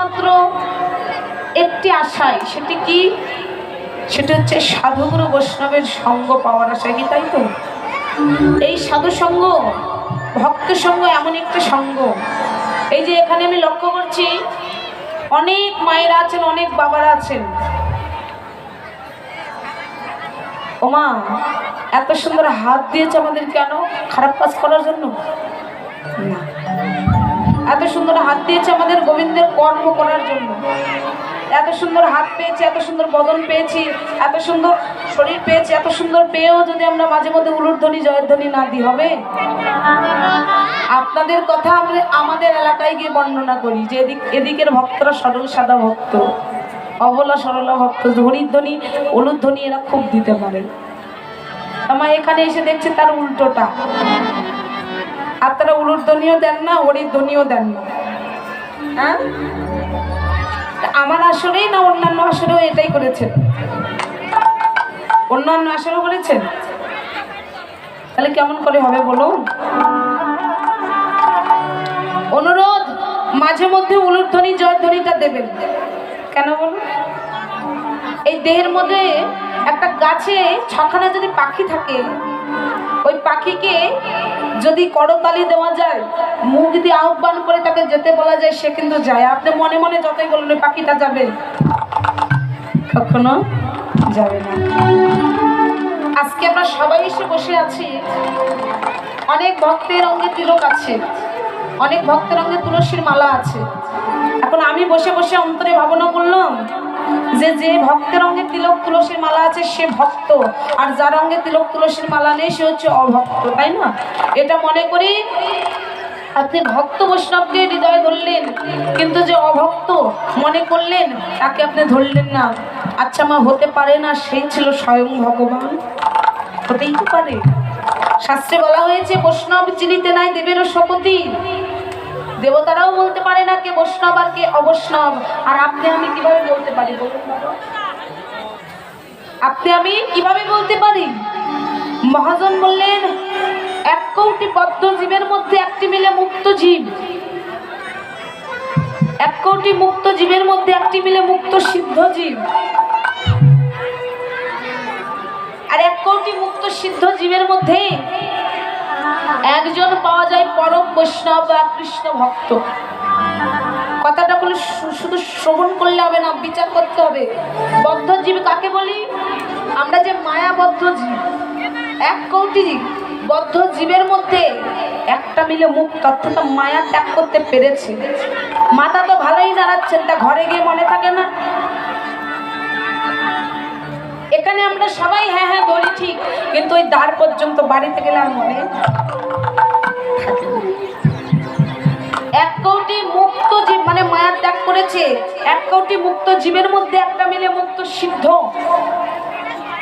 মাত্র একটি আশায় সেটি কি? সেটা হচ্ছে সাধুগুরু বৈষ্ণবের সঙ্গ পাওয়ার আশায় কি, তাই তো? এই সাধু সঙ্গ, ভক্ত সঙ্গ এমন একটা সঙ্গ। এই যে এখানে আমি লক্ষ্য করছি, অনেক মায়েরা আছেন, অনেক বাবারা আছেন। ওমা, এত সুন্দর হাত দিয়েছে আমাদের কেন খারাপ কাজ করার জন্য? এত সুন্দর হাত দিয়েছে আমাদের গোবিন্দের কর্ম করার জন্য। এত সুন্দর হাত পেয়েছি, এত সুন্দর বদন পেয়েছি, এত সুন্দর শরীর পেয়েছি, এত সুন্দর পেয়েও যদি আমরা মাঝে মধ্যে উলুরধ্বনি জয়ধ্বনি না দিই, হবে? আপনাদের কথা আমরা আমাদের এলাকায় গিয়ে বর্ণনা করি, যে এদিক, এদিকের ভক্তরা সরল সাদা ভক্ত, অবলা সরলা ভক্ত হরিধ্বনি উলুধ্বনি এরা খুব দিতে পারে। আমার এখানে এসে দেখছে তার উল্টোটা। আপনারা উলুর ধ্বনিও দেন না হরির ধ্বনিও দেন না। হ্যাঁ? আমার আসলেই না অন্যান্য আসলেও এটাই করেছেন? অন্যান্য আসলেও করেছেন তাহলে কেমন করে হবে বলুন? অনুরোধ, মাঝে মধ্যে উলুর ধ্বনি জয় ধ্বনিটা দেবেন। কেন বলুন? এই দেহের মধ্যে একটা গাছে ছখানা যদি পাখি থাকে, ওই পাখিকে যদি করতালি দেওয়া যায়, মুখ দিয়ে আহ্বান করে তাকে যেতে বলা যায়, সে কিন্তু যায়। আপনি মনে মনে যতই ওই পাখিটা যাবে। কখনো যাবে না। আজকে আমরা সবাই এসে বসে আছি। অনেক ভক্তের অঙ্গে তিলক আছে। অনেক ভক্তের অঙ্গে তুলসীর মালা আছে। এখন আমি বসে বসে অন্তরে ভাবনা করলাম যে যে ভক্তের অঙ্গে তিলক তুলসীর মালা আছে, সে ভক্ত। আর যার অঙ্গে তিলক তুলসীর মালা নেই, সে হচ্ছে অভক্ত, তাই না? এটা মনে করি আপনি ভক্ত বৈষ্ণবকে হৃদয়ে ধরলেন, কিন্তু যে অভক্ত মনে করলেন, তাকে আপনি ধরলেন না। আচ্ছা মা, হতে পারে না, সেই ছিল স্বয়ং ভগবান। হতেই তো পারে। শাস্ত্রে বলা হয়েছে, বৈষ্ণব চিনিতে নাই দেবেরও শপথি। দেবতারাও বলতে পারে না কে বৈষ্ণব আর কে অবৈষ্ণব। আর আপনি আমি কীভাবে বলতে পারি আপনি আমি কীভাবে বলতে পারি? মহাজন বললেন, এক কোটি বদ্ধ জীবের মধ্যে একটি মিলে মুক্ত জীব। এক কোটি মুক্ত জীবের মধ্যে একটি মিলে মুক্ত সিদ্ধ জীব। আর এক কোটি মুক্ত সিদ্ধ জীবের মধ্যে একজন পাওয়া যায় পরম বৈষ্ণব বা কৃষ্ণ ভক্ত। কথাটা বলে শুধু শ্রবণ করলে হবে না, বিচার করতে হবে। বদ্ধ জীব কাকে বলি? আমরা যে মায়াবদ্ধ জীব, এক কোটি বদ্ধ জীবের মধ্যে একটা মিলে মুক্ত অর্থাৎ মায়া ত্যাগ করতে পেরেছে। মাথা তো ভালোই দাঁড়াচ্ছেন তা ঘরে গিয়ে মনে থাকে না। এখানে আমরা সবাই হ্যাঁ হ্যাঁ বলি ঠিক, কিন্তু ওই দ্বার পর্যন্ত বাড়িতে গেলে আর মনে এক কোটি মুক্ত জীব মানে মায়া ত্যাগ করেছে। এক কোটি মুক্ত জীবের মধ্যে একটা মিলে মুক্ত সিদ্ধ।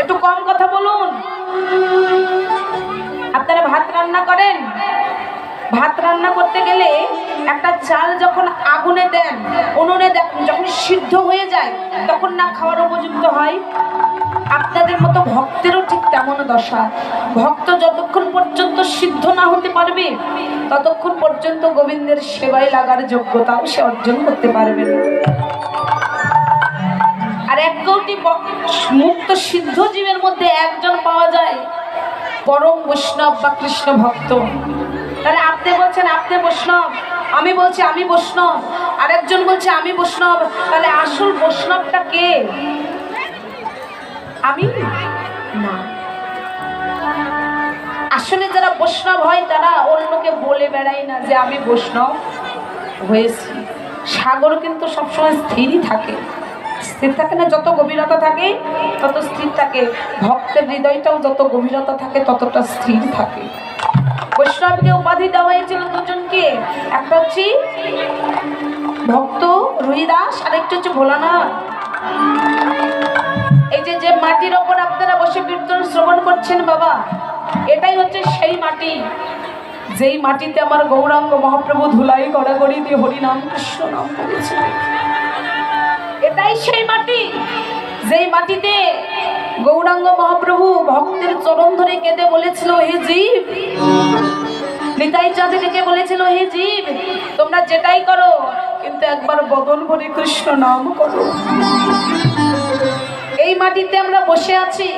একটু কম কথা বলুন। আপনারা ভাত রান্না করেন? ভাত রান্না করতে গেলে একটা চাল যখন আগুনে দেন, উনুনে যখন সিদ্ধ হয়ে যায়, তখন না খাওয়ার উপযুক্ত হয়? আপনাদের মতো ভক্তেরও ঠিক তেমন দশা। ভক্ত যতক্ষণ পর্যন্ত সিদ্ধ না হতে পারবে, ততক্ষণ পর্যন্ত গোবিন্দের সেবায় লাগার যোগ্যতাও সে অর্জন করতে পারবে না। আর এক কোটি মুক্ত সিদ্ধ জীবের মধ্যে একজন পাওয়া যায় পরম বৈষ্ণব বা কৃষ্ণ ভক্ত। তাহলে আপনি বলছেন, আপনি বৈষ্ণব। আমি বলছি, আমি বৈষ্ণব। আরেকজন বলছে, আমি বৈষ্ণব। তাহলে আসল বৈষ্ণবটা কে? আমি? না। আসলে যারা বৈষ্ণব হয়, তারা অন্যকে বলে বেড়ায় না যে আমি বৈষ্ণব হয়েছি। সাগর কিন্তু সবসময় স্থিরই থাকে। স্থির থাকে না, যত গভীরতা থাকে, তত স্থির থাকে। ভক্তের হৃদয়টাও যত গভীরতা থাকে, ততটা স্থির থাকে। বৈষ্ণবকে উপাধি দেওয়া হয়েছিল দুজনকে। একটা হচ্ছে ভক্ত রুহিদাস আরেকটা হচ্ছে ভোলানাথ। এই যে যে মাটির ওপর আপনারা বসে কীর্তন শ্রবণ করছেন বাবা, এটাই হচ্ছে সেই মাটি। যেই মাটিতে আমার গৌরাঙ্গ মহাপ্রভু ধুলাই গড়াগড়ি দিয়ে হরি নাম কৃষ্ণ নাম করেছে। এটাই সেই মাটি। যেই মাটিতে গৌরাঙ্গ মহাপ্রভু ভক্তের চরণ ধরে কেঁদে বলেছিল, হে জীব, নিতাই চাঁদে ডেকে বলেছিল, হে জীব, তোমরা যেটাই করো, কিন্তু একবার বদল ভরে কৃষ্ণ নাম করো। এই মাটিতে আমরা বসে আছি,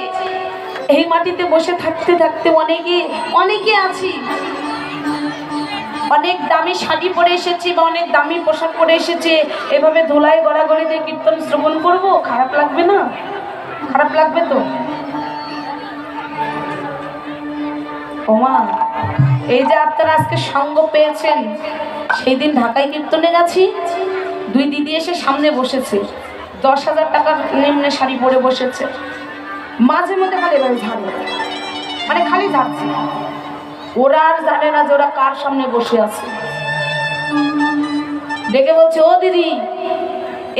এই মাটিতে বসে থাকতে থাকতে অনেকে অনেকে আছি। অনেক দামি শাড়ি পরে এসেছি বা অনেক দামি পোশাক পরে এসেছে। এভাবে ধুলাই গড়াগড়ি দিয়ে কীর্তন শ্রবণ করব, খারাপ লাগবে না? খারাপ লাগবে তো? ওমা, এই যে আপনারা আজকে সঙ্গ পেয়েছেন, সেই দিন ঢাকায় কীর্তনে গেছি, দুই দিদি এসে সামনে বসেছে, দশ হাজার টাকার নিম্নে শাড়ি পরে বসেছে। মাঝে মধ্যে খালি এভাবে ঝাড়ে মানে খালি ঝাড়ছে। ওরা আর জানে না যে ওরা কার সামনে বসে আছে। ডেকে বলছে, ও দিদি,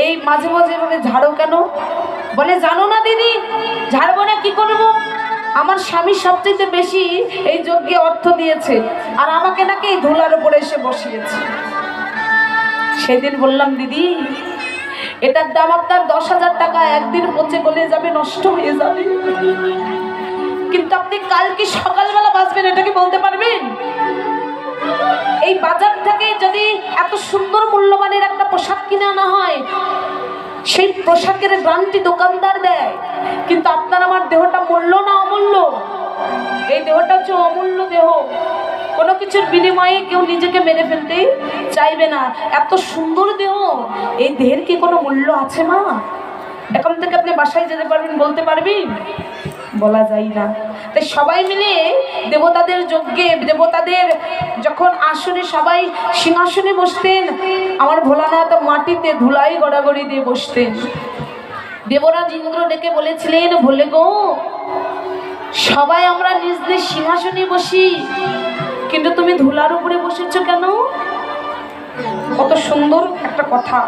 এই মাঝে মাঝে এভাবে ঝাড়ো কেন? বলে, জানো না দিদি ঝাড়বো না কি করব? আমার স্বামী সবচেয়ে বেশি এই যজ্ঞে অর্থ দিয়েছে আর আমাকে নাকি এই ধুলার উপরে এসে বসিয়েছে। সেদিন বললাম, দিদি, এটার দাম আপনার দশ হাজার টাকা, একদিন পচে গলে যাবে, নষ্ট হয়ে যাবে। কিন্তু আপনি কালকে সকালবেলা বাঁচবেন, এটা কি বলতে পারবেন? এই বাজার থেকে যদি এত সুন্দর মূল্যবানের একটা পোশাক কিনে আনা হয় সেই পোশাকের গ্রান্তি দোকানদার দেয়। কিন্তু আপনার আমার দেহটা মূল্য না অমূল্য? এই দেহটা হচ্ছে অমূল্য দেহ। কোনো কিছুর বিনিময়ে কেউ নিজেকে মেরে ফেলতে চাইবে না। এত সুন্দর দেহ। এই দেহের কি কোনো মূল্য আছে মা? এখন থেকে আপনি বাসায় যেতে পারবেন, বলতে পারবেন? বলা যায় না। তাই সবাই মিলে দেবতাদের যজ্ঞে, দেবতাদের যখন আসনে সবাই সিংহাসনে বসতেন, আমার ভোলানাথ মাটিতে ধুলাই গড়াগড়ি দিয়ে বসতেন। দেবরাজ ইন্দ্র ডেকে বলেছিলেন, ভোলে গো, সবাই আমরা নিজ নিজ সিংহাসনে বসি, কিন্তু তুমি ধুলার উপরে বসেছো কেন? কত সুন্দর একটা কথা।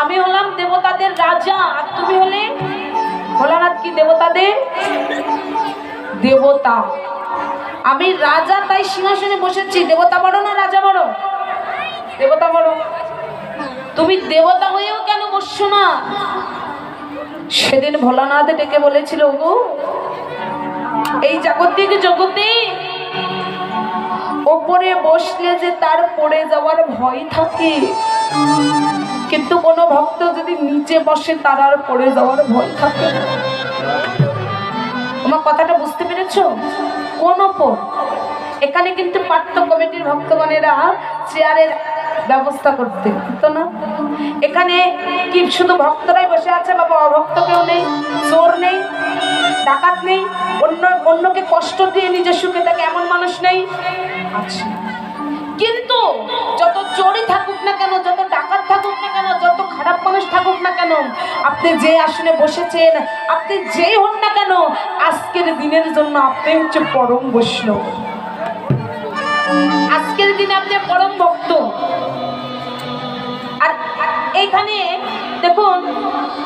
আমি হলাম দেবতাদের রাজা, আর তুমি হলে ভোলানাথ কি দেবতাদের? দেবতা। আমি রাজা, তাই সিংহাসনে বসেছি। দেবতা বড় না রাজা বড় দেবতা বড় তুমি দেবতা হয়েও কেন বসছো না? সেদিন ভোলানাথ ডেকে বলেছিল গো এই জাগতিক জগতে ওপরে বসলে যে তার পড়ে যাওয়ার ভয় থাকে। কিন্তু কোনো ভক্ত যদি নিচে বসে তার আর পড়ে যাওয়ার ভয় থাকে না। আমার কথাটা বুঝতে পেরেছ? কোন ওপর এখানে কিন্তু পাঠ্য কমিটির ভক্তগণেরা চেয়ারের ব্যবস্থা করতে তো না। এখানে কি শুধু ভক্তরাই বসে আছে বাবা, অভক্ত কেউ নেই, চোর নেই, ডাকাত নেই, অন্য, অন্যকে কষ্ট দিয়ে নিজের সুখে থাকে এমন মানুষ নেই। আচ্ছা কিন্তু যত চোরই থাকুক না কেন কেন? আপনি যে আসনে বসেছেন, আপনি যে হন না কেন, আজকের দিনের জন্য আপনি হচ্ছে পরম বৈষ্ণব। আজকের দিনে আপনি পরম ভক্ত। আর এইখানে দেখুন,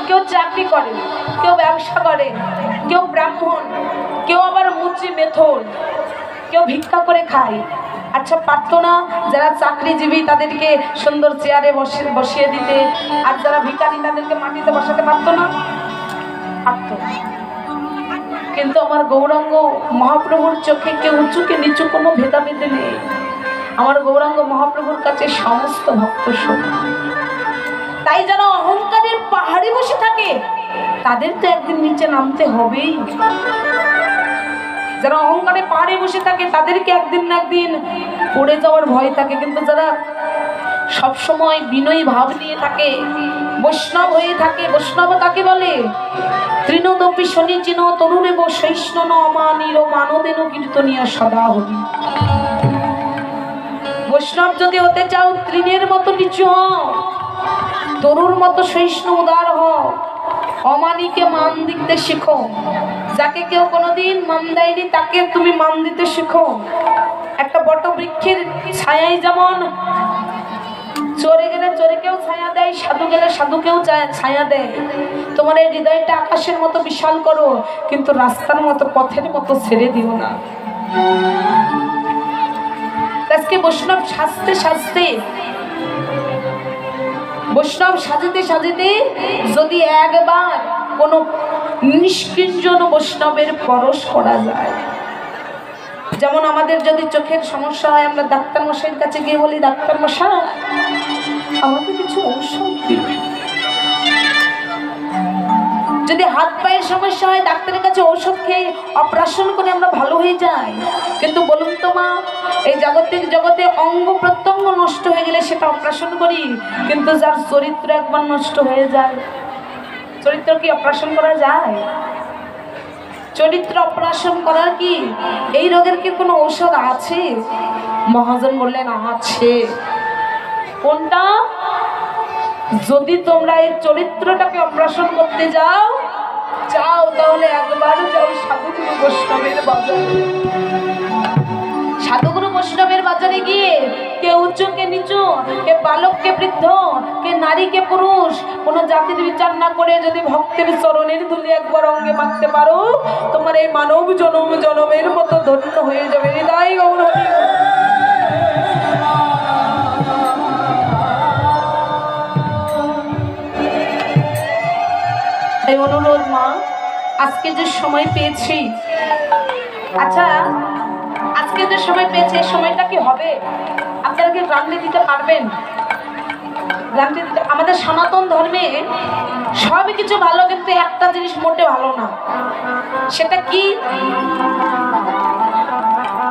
কেউ চাকরি করে, কেউ ব্যবসা করে, কেউ ব্রাহ্মণ, কেউ আবার মুচি মেথর কেউ ভিক্ষা করে খায়। আচ্ছা পারতো না যারা চাকরিজীবী, তাদেরকে সুন্দর চেয়ারে বসে, বসিয়ে দিতে। আর যারা ভিখারি, তাদেরকে মাটিতে বসাতে পারতো না। পারতো। কিন্তু আমার গৌরাঙ্গ মহাপ্রভুর চোখে কেউ উঁচুকে নিচু কোনো ভেদাভেদে নেই। আমার গৌরাঙ্গ মহাপ্রভুর কাছে সমস্ত ভক্ত সমান তাই যেন অহংকারের পাহাড়ে বসে থাকে। তাদের তো একদিন নিচে নামতে হবেই। যারা অহংকারে পাহাড়ে বসে থাকে, তাদেরকে একদিন না একদিন পড়ে যাওয়ার ভয় থাকে। কিন্তু যারা সবসময় বিনয়ী ভাব নিয়ে থাকে, বৈষ্ণব হয়ে থাকে, বৈষ্ণব কাকে বলে? তৃণদপি শনি চিন তরুণেব শৈষ্ণ অমানির মানদেন কীর্তনিয়া সদা হবি বৈষ্ণব যদি হতে চাও, তৃণের মতো নিচু হ তরুর মতো সহিষ্ণু উদার হ অমানিকে মান দিতে শেখো। যাকে কেউ কোনোদিন মান দেয়নি, তাকে তুমি মান দিতে শেখো। একটা বট বৃক্ষের ছায়াই যেমন চরে গেলে চোরেকেও ছায়া দেয়, সাধু গেলে সাধুকেও ছায়া দেয়। তোমার এই হৃদয়টা আকাশের মতো বিশাল করো, কিন্তু রাস্তার মতো, পথের মতো ছেড়ে দিও না। আজকে বৈষ্ণব সাজতে সাজতে, বৈষ্ণব সাজিতে সাজিতে যদি একবার কোনো নিষ্কিঞ্জন বৈষ্ণবের পরশ করা যায়। যেমন আমাদের যদি চোখের সমস্যা হয়, আমরা ডাক্তার মশাইয়ের কাছে গিয়ে বলি, ডাক্তার মশাই, আমাকে কিছু ঔষধ দিন। যদি হাত পায়ের সমস্যা হয়, ডাক্তারের কাছে ঔষধ খেয়ে অপারেশন করে আমরা ভালো হয়ে যাই। কিন্তু বলুন তো মা, এই জাগতিক জগতে অঙ্গ প্রত্যঙ্গ নষ্ট হয়ে গেলে সেটা অপারেশন করি, কিন্তু যার চরিত্র একবার নষ্ট হয়ে যায়। চরিত্র কি অপারেশন করা যায়? চরিত্র অপারেশন করার কি এই রোগের কি কোনো ঔষধ আছে? মহাজন বললেন, আছে। কোনটা? যদি তোমরা এই চরিত্রটাকে অপারেশন করতে যাও যাও তাহলে একবার যাও সাধুগুরু বৈষ্ণবের বাজারে। সাধুগুরু বৈষ্ণবের বাজারে গিয়ে কে উঁচু, কে নিচু, কে বালক, কে বৃদ্ধ, কে নারী, কে পুরুষ, কোনো জাতির বিচার না করে যদি ভক্তের চরণের ধুলি একবার অঙ্গে মারতে পারো, তোমার এই মানব জনম, জনমের মতো ধন্য হয়ে যাবে। হৃদয় গৌর অনুরোধ মা, আজকে যে সময় পেয়েছি আচ্ছা যে সময় পেয়েছি, এই সময়টা কি হবে? আপনারা কি গ্রান্টি দিতে পারবেন? গ্রান্টি দিতে আমাদের সনাতন ধর্মে সবই কিছু ভালো, কিন্তু একটা জিনিস মোটে ভালো না। সেটা কি?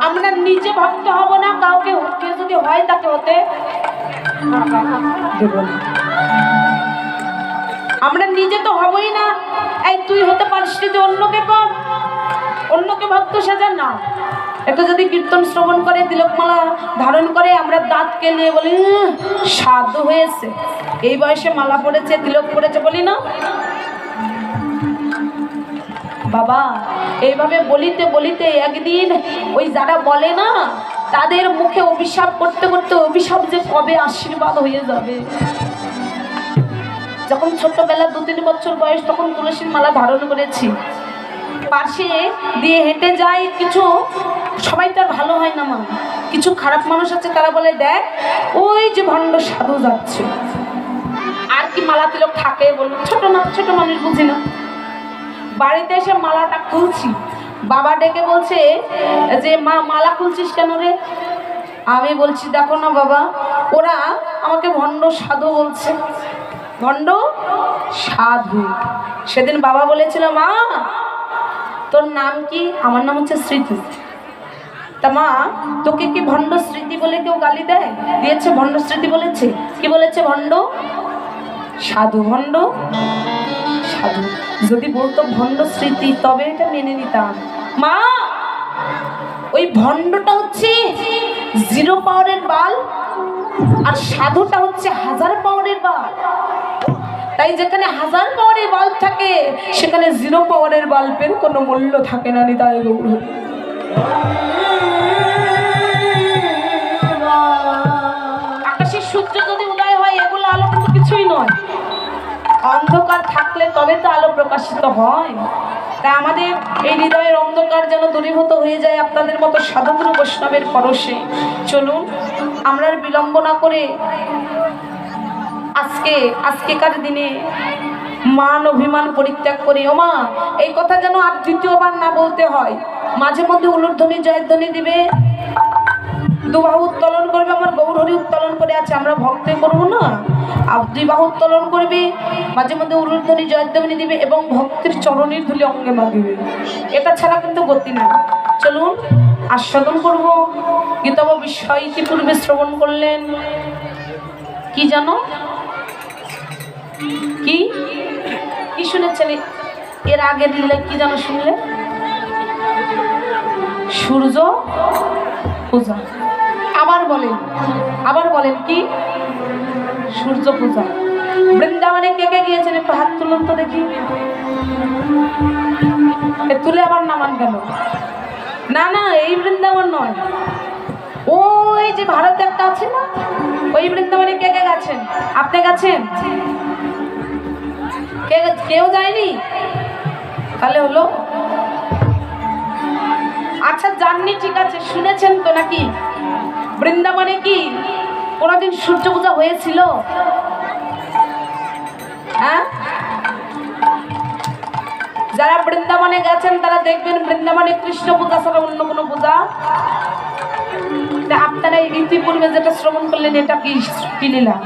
আমরা নিজে ভক্ত হব না, কাউকে কেউ যদি হয় তাকে হতে আমরা নিজে তো হবই না। এই তুই হতে পারিস যদি অন্যকে কর। অন্যকে ভক্ত সাজা না একটু যদি কীর্তন শ্রবণ করে, তিলকমালা ধারণ করে, আমরা দাঁত কেলিয়ে বলি সাধু হয়েছে। এই বয়সে মালা পড়েছে, তিলক পড়েছে, বলি না। বাবা, এইভাবে বলিতে বলিতে একদিন ওই যারা বলে না, তাদের মুখে অভিশাপ করতে করতে অভিশাপ যে কবে আশীর্বাদ হয়ে যাবে। যখন ছোট্টবেলা দু তিন বছর বয়স, তখন তুলসীর মালা ধারণ করেছি। পাশে দিয়ে হেঁটে যাই কিছু সবাই তো ভালো হয় না মা। কিছু খারাপ মানুষ আছে, তারা বলে, দেখ, ওই যে ভণ্ড সাধু যাচ্ছে। আর কি মালা তিলক থাকে বলুন, ছোট না, ছোট মানুষ বুঝি না। বাড়িতে এসে মালাটা খুলছি। বাবা ডেকে বলছে, যে মা, মালা খুলছিস কেন রে? আমি বলছি, দেখো না বাবা, ওরা আমাকে ভণ্ড সাধু বলছে। ভণ্ড সাধু। সেদিন বাবা বলেছিল, মা তোর নাম কি? আমার নাম হচ্ছে স্মৃতি। তা মা, তোকে কি ভণ্ড স্মৃতি বলে কেউ গালি দেয়? দিয়েছে ভণ্ড স্মৃতি বলেছে? কি বলেছে ভণ্ড? সাধু ভণ্ড। সাধু। যদি বলতো ভণ্ড স্মৃতি, তবে এটা মেনে নিতাম। মা, ওই ভণ্ডটা হচ্ছে জিরো পাওয়ারের বাল, আর সাধুটা হচ্ছে হাজার পাওয়ারের বাল। তাই যেখানে হাজার পাওয়ারের বাল্ব থাকে, সেখানে জিরো পাওয়ারের বাল্বের কোনো মূল্য থাকে না নিতাই গৌর। হরি। আকাশে সূর্য যদি উদয় হয়, এগুলো আলো কিন্তু কিছুই নয়। অন্ধকার থাকলে তবে তো আলো প্রকাশিত হয়। তাই আমাদের এই হৃদয়ের অন্ধকার যেন দূরীভূত হয়ে যায় আপনাদের মতো সাধুগুরু বৈষ্ণবের পরশে। চলুন, আমরা বিলম্ব না করে আজকে, আজকেকার দিনে মান অভিমান পরিত্যাগ করি মা, এই কথা যেন আর দ্বিতীয়বার না বলতে হয়। মাঝে মধ্যে উলুধ্বনি, জয়ধ্বনি দিবে। দুবাহু উত্তোলন করবে, আমার গৌরহরি উত্তোলন করে আছে, আমরা ভক্তে করব না? আর দুই বাহু উত্তোলন করবে, মাঝে মধ্যে উলুধ্বনি, জয়ধ্বনি দিবে এবং ভক্তের চরণের ধুলি অঙ্গে মাগিবে। এটা ছাড়া কিন্তু গতি না চলুন, আস্বাদন করব। গীতব বিষয় ইতিপূর্বে শ্রবণ করলেন। কি জানো? কি? কি শুনেছেন? এর আগের লীলা কি জানো শুনলে? সূর্য পূজা। আবার বলেন আবার বলেন কি? সূর্য পূজা। বৃন্দাবনে কে কে গিয়েছেন? একটু হাত তুলুন তো দেখি। তুলে আবার নামান কেন? না না, এই বৃন্দাবন নয়। ওই যে ভারতে একটা আছে না? ওই বৃন্দাবনে কে কে গেছেন? আপনি গেছেন? কে কেউ যায়নি? তাহলে হলো? আচ্ছা জাননি, ঠিক আছে, শুনেছেন তো নাকি? বৃন্দাবনে কি কোনোদিন সূর্য পূজা হয়েছিল? হ্যাঁ? যারা বৃন্দাবনে গেছেন, তারা দেখবেন বৃন্দাবনে কৃষ্ণ পূজা ছাড়া অন্য কোনো পূজা? আপনারা ইতিপূর্বে যেটা শ্রবণ করলেন, এটা কি কি লীলা